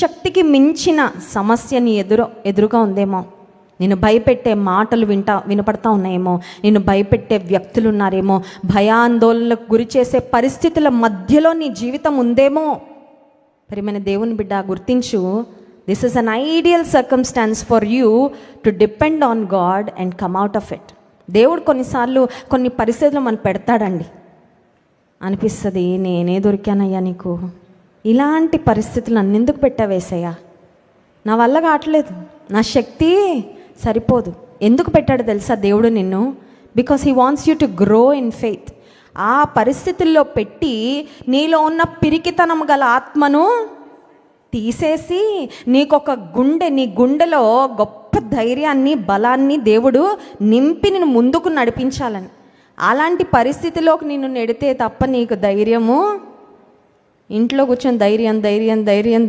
శక్తికి మించిన సమస్య నీ ఎదురు ఎదురుగా ఉందేమో. నేను భయపెట్టే మాటలు వింటా వినపడతా ఉన్నాయేమో. నేను భయపెట్టే వ్యక్తులు ఉన్నారేమో. భయాందోళనలకు గురి చేసే పరిస్థితుల మధ్యలో నీ జీవితం ఉందేమో. ప్రియమైన దేవుని బిడ్డ గుర్తించు this is an ideal circumstance for you to depend on God and come out of it దేవుడు కొన్నిసార్లు కొన్ని పరిస్థితులు మనం పెడతాడండి. అనిపిస్తుంది నేనే దొరికానయ్యా నీకు. ఇలాంటి పరిస్థితులు నన్ను ఎందుకు పెట్టావేసయ్యా నా వల్ల కావట్లేదు. నా శక్తి సరిపోదు. ఎందుకు పెట్టాడు తెలుసా దేవుడు నిన్ను? Because he wants you to grow in faith ఆ పరిస్థితుల్లో పెట్టి నీలో ఉన్న పిరికితనం గల ఆత్మను తీసేసి నీకొక గుండె నీ గుండెలో గొప్ప ధైర్యాన్ని బలాన్ని దేవుడు నింపి నేను ముందుకు నడిపించాలని. అలాంటి పరిస్థితిలోకి నిన్ను నెడితే తప్ప నీకు ధైర్యము ఇంట్లో కూర్చొని ధైర్యం ధైర్యం ధైర్యం